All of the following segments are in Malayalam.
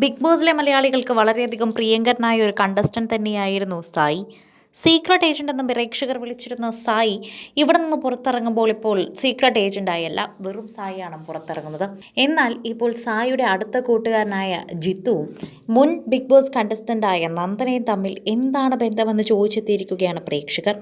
ബിഗ് ബോസിലെ മലയാളികൾക്ക് വളരെയധികം പ്രിയങ്കരനായ ഒരു കണ്ടസ്റ്റന്റ് തന്നെയായിരുന്നു സായി. സീക്രട്ട് ഏജന്റ് എന്ന് പ്രേക്ഷകർ വിളിച്ചിരുന്ന സായി ഇവിടെ നിന്ന് പുറത്തിറങ്ങുമ്പോൾ ഇപ്പോൾ സീക്രട്ട് ഏജന്റായല്ല വെറും സായിയാണ് പുറത്തിറങ്ങുന്നത്. എന്നാൽ ഇപ്പോൾ സായിയുടെ അടുത്ത കൂട്ടുകാരനായ ജിത്തുവും മുൻ ബിഗ് ബോസ് കണ്ടസ്റ്റന്റായ നന്ദനയും തമ്മിൽ എന്താണ് ബന്ധമെന്ന് ചോദിച്ചെത്തിയിരിക്കുകയാണ് പ്രേക്ഷകർ.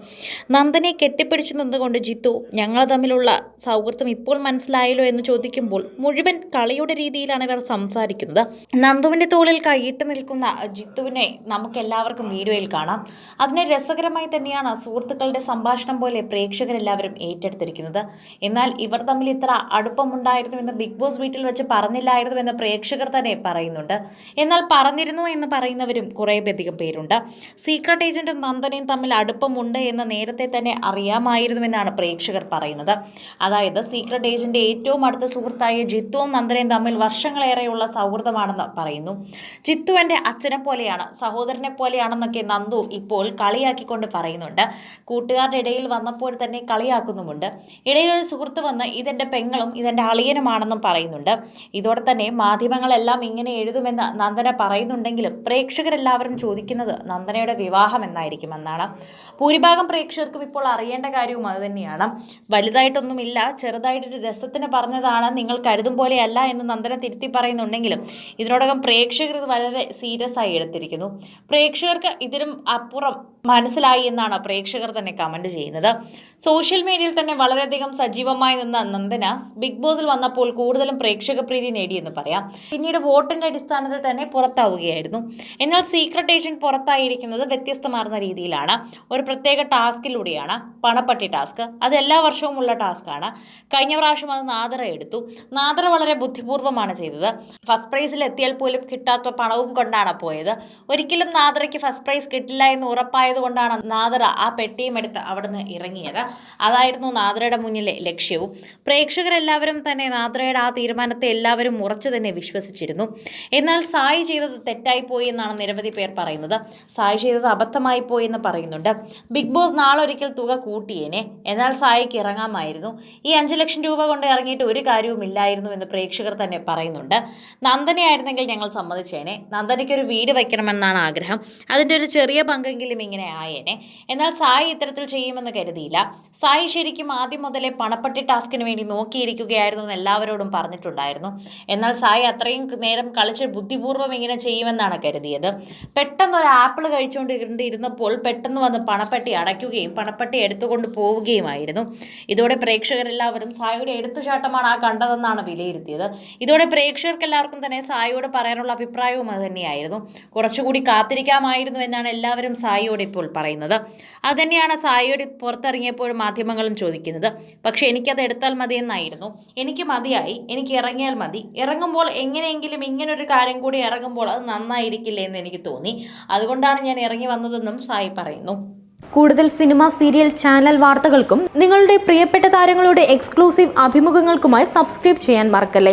നന്ദനെ കെട്ടിപ്പിടിച്ചു നിന്നുകൊണ്ട് ജിത്തു ഞങ്ങൾ തമ്മിലുള്ള സൗഹൃദം ഇപ്പോൾ മനസ്സിലായല്ലോ എന്ന് ചോദിക്കുമ്പോൾ മുഴുവൻ കളിയുടെ രീതിയിലാണ് ഇവർ സംസാരിക്കുന്നത്. നന്ദുവിന്റെ തോളിൽ കൈയിട്ട് നിൽക്കുന്ന ജിത്തുവിനെ നമുക്ക് എല്ലാവർക്കും വീഡിയോയിൽ കാണാം. അതിനെ രസകരമായി തന്നെയാണ് സുഹൃത്തുക്കളുടെ സംഭാഷണം പോലെ പ്രേക്ഷകരെല്ലാവരും ഏറ്റെടുത്തിരിക്കുന്നത്. എന്നാൽ ഇവർ തമ്മിൽ ഇത്ര അടുപ്പമുണ്ടായിരുന്നുവെന്ന് ബിഗ് ബോസ് വീട്ടിൽ വെച്ച് പറഞ്ഞില്ലായിരുന്നുവെന്ന് പ്രേക്ഷകർ തന്നെ പറയുന്നുണ്ട്. എന്നാൽ പറഞ്ഞിരുന്നു എന്ന് പറയുന്നവരും കുറേയധികം പേരുണ്ട്. സീക്രട്ട് ഏജന്റും നന്ദനയും തമ്മിൽ അടുപ്പമുണ്ട് എന്ന് നേരത്തെ തന്നെ അറിയാമായിരുന്നുവെന്നാണ് പ്രേക്ഷകർ പറയുന്നത്. അതായത് സീക്രട്ട് ഏജന്റ് ഏറ്റവും അടുത്ത സുഹൃത്തായ ജിത്തുവും നന്ദനയും തമ്മിൽ വർഷങ്ങളേറെയുള്ള സൗഹൃദമാണെന്ന് പറയുന്നു. ജിത്തു എന്റെ അച്ഛനെ പോലെയാണ് സഹോദരനെ പോലെയാണെന്നൊക്കെ നന്ദു ഇപ്പോൾ കളിയാക്കിക്കൊണ്ട് പറയുന്നുണ്ട്. കൂട്ടുകാരുടെ ഇടയിൽ വന്നപ്പോൾ തന്നെ കളിയാക്കുന്നുമുണ്ട്. ഇടയിലൊരു സുഹൃത്ത് വന്ന് ഇതെന്റെ പെങ്ങളും ഇതെന്റെ അളിയനുമാണെന്നും പറയുന്നുണ്ട്. ഇതോടെ തന്നെ മാധ്യമങ്ങളെല്ലാം ഇങ്ങനെ എഴുതുമെന്ന് നന്ദന പറയുന്നുണ്ടെങ്കിലും പ്രേക്ഷകരെല്ലാവരും ചോദിക്കുന്നത് നന്ദനയുടെ വിവാഹം എന്നായിരിക്കും എന്നാണ് ഭൂരിഭാഗം പ്രേക്ഷകർക്കും ഇപ്പോൾ അറിയേണ്ട കാര്യവും അത് തന്നെയാണ്. വലുതായിട്ടൊന്നുമില്ല ചെറുതായിട്ടൊരു രസത്തിന് പറഞ്ഞതാണ് നിങ്ങൾ കരുതും പോലെയല്ല എന്ന് നന്ദന തിരുത്തി പറയുന്നുണ്ടെങ്കിലും ഇതിനോടകം പ്രേക്ഷകർ ഇത് വളരെ സീരിയസ് ആയി എടുത്തിരിക്കുന്നു. പ്രേക്ഷകർക്ക് ഇതിനും അപ്പുറം മനസ്സിലായി എന്നാണ് പ്രേക്ഷകർ തന്നെ കമന്റ് ചെയ്യുന്നത്. സോഷ്യൽ മീഡിയയിൽ തന്നെ വളരെയധികം സജീവമായി നിന്ന നന്ദന ബിഗ് ബോസിൽ വന്നപ്പോൾ കൂടുതലും പ്രേക്ഷക പ്രീതി നേടിയെന്ന് പറയാം. പിന്നീട് വോട്ടിന്റെ അടിസ്ഥാനത്തിൽ തന്നെ പുറത്താവുകയായിരുന്നു. എന്നാൽ സീക്രട്ട് ഏജന്റ് പുറത്തായിരിക്കുന്നത് വ്യത്യസ്തമാർന്ന രീതിയിലാണ്. ഒരു പ്രത്യേക ടാസ്കിലൂടെയാണ്. പണപ്പട്ടി ടാസ്ക്. അത് എല്ലാ വർഷവും ഉള്ള ടാസ്ക്കാണ് കഴിഞ്ഞ പ്രാവശ്യം അത് നാദറ എടുത്തു. നാദറ വളരെ ബുദ്ധിപൂർവമാണ് ചെയ്തത്. ഫസ്റ്റ് പ്രൈസിൽ എത്തിയാൽ പോലും കിട്ടാത്ത പണവും കൊണ്ടാണ് പോയത്. ഒരിക്കലും നാദറയ്ക്ക് ഫസ്റ്റ് പ്രൈസ് കിട്ടില്ല എന്ന് ഉറപ്പായതുകൊണ്ടാണ് നാദറ ആ പെട്ടിയും എടുത്ത് അവിടുന്ന് ഇറങ്ങിയത്. അതായിരുന്നു നാദറയുടെ മുന്നിലെ ലക്ഷ്യവും. പ്രേക്ഷകരെല്ലാവരും തന്നെ നാദറയുടെ ആ തീരുമാനത്തെ എല്ലാവരും ഉറച്ചു തന്നെ വിശ്വസിച്ചിരുന്നു. എന്നാൽ സായി ചെയ്തത് തെറ്റായിപ്പോയി എന്നാണ് നിരവധി പേർ പറയുന്നത്. സായി ചെയ്തത് അബദ്ധമായി പോയി എന്ന് പറയുന്നുണ്ട്. ബിഗ് ബോസ് നാളൊരിക്കൽ തുക കൂട്ടിയേനെ. എന്നാൽ സായിക്ക് ഇറങ്ങാമായിരുന്നു. ഈ അഞ്ച് ലക്ഷം രൂപ കൊണ്ട് ഇറങ്ങിയിട്ട് ഒരു കാര്യവുമില്ലായിരുന്നു എന്ന് പ്രേക്ഷകർ തന്നെ പറയുന്നുണ്ട്. നന്ദനയായിരുന്നെങ്കിൽ ഞങ്ങൾ സമ്മതിച്ചേനെ. നന്ദനയ്ക്ക് ഒരു വീട് വയ്ക്കണമെന്നാണ് ആഗ്രഹം. അതിന്റെ ഒരു ചെറിയ പങ്കെങ്കിലും ഇങ്ങനെ ആയേനെ. എന്നാൽ സായി ഇത്തരത്തിൽ ചെയ്യുമെന്ന് കരുതിയില്ല. സായി ശരിക്കും ആദ്യം മുതലേ പണപ്പെട്ടി ടാസ്കിന് വേണ്ടി നോക്കിയിരിക്കുകയായിരുന്നു എന്ന് എല്ലാവരോടും പറഞ്ഞിട്ടുണ്ടായിരുന്നു. എന്നാൽ സായി അത്രയും നേരം കളിച്ച് ബുദ്ധിപൂർവം ഇങ്ങനെ ചെയ്യുമെന്നാണ് കരുതിയത്. പെട്ടെന്ന് ഒരു ആപ്പിൾ കഴിച്ചുകൊണ്ടിരുന്നപ്പോൾ പെട്ടെന്ന് വന്ന് പണപ്പെട്ടി അടയ്ക്കുകയും പണപ്പെട്ടി എടുത്തുകൊണ്ട് പോവുകയുമായിരുന്നു. ഇതോടെ പ്രേക്ഷകരെല്ലാവരും സായിയുടെ എടുത്തുചാട്ടമാണ് ആ കണ്ടതെന്നാണ് വിലയിരുത്തിയത്. ഇതോടെ പ്രേക്ഷകർക്ക് എല്ലാവർക്കും തന്നെ സായിയോട് പറയാനുള്ള അഭിപ്രായവും അത് തന്നെയായിരുന്നു കുറച്ചുകൂടി കാത്തിരിക്കാമായിരുന്നു എന്നാണ് എല്ലാവരും സായിയോട് ഇപ്പോൾ പറയുന്നത് അതുതന്നെയാണ് സായിയുടെ പുറത്തിറങ്ങിയപ്പോഴും മാധ്യമങ്ങളും ചോദിക്കുന്നത്. പക്ഷേ എനിക്കത് എടുത്താൽ മതി എന്നായിരുന്നു. എനിക്ക് മതിയായി. എനിക്ക് ഇറങ്ങിയാൽ മതി. ഇറങ്ങുമ്പോൾ എങ്ങനെയെങ്കിലും ഇങ്ങനൊരു കാര്യം കൂടി ഇറങ്ങുമ്പോൾ അത് നന്നായിരിക്കില്ലേ എന്ന് എനിക്ക് തോന്നി. അതുകൊണ്ടാണ് ഞാൻ ഇറങ്ങി വന്നതെന്നും സായി പറയുന്നു. കൂടുതൽ സിനിമ സീരിയൽ ചാനൽ വാർത്തകൾക്കും നിങ്ങളുടെ പ്രിയപ്പെട്ട താരങ്ങളുടെ എക്സ്ക്ലൂസീവ് അഭിമുഖങ്ങൾക്കുമായി സബ്സ്ക്രൈബ് ചെയ്യാൻ മറക്കല്ലേ?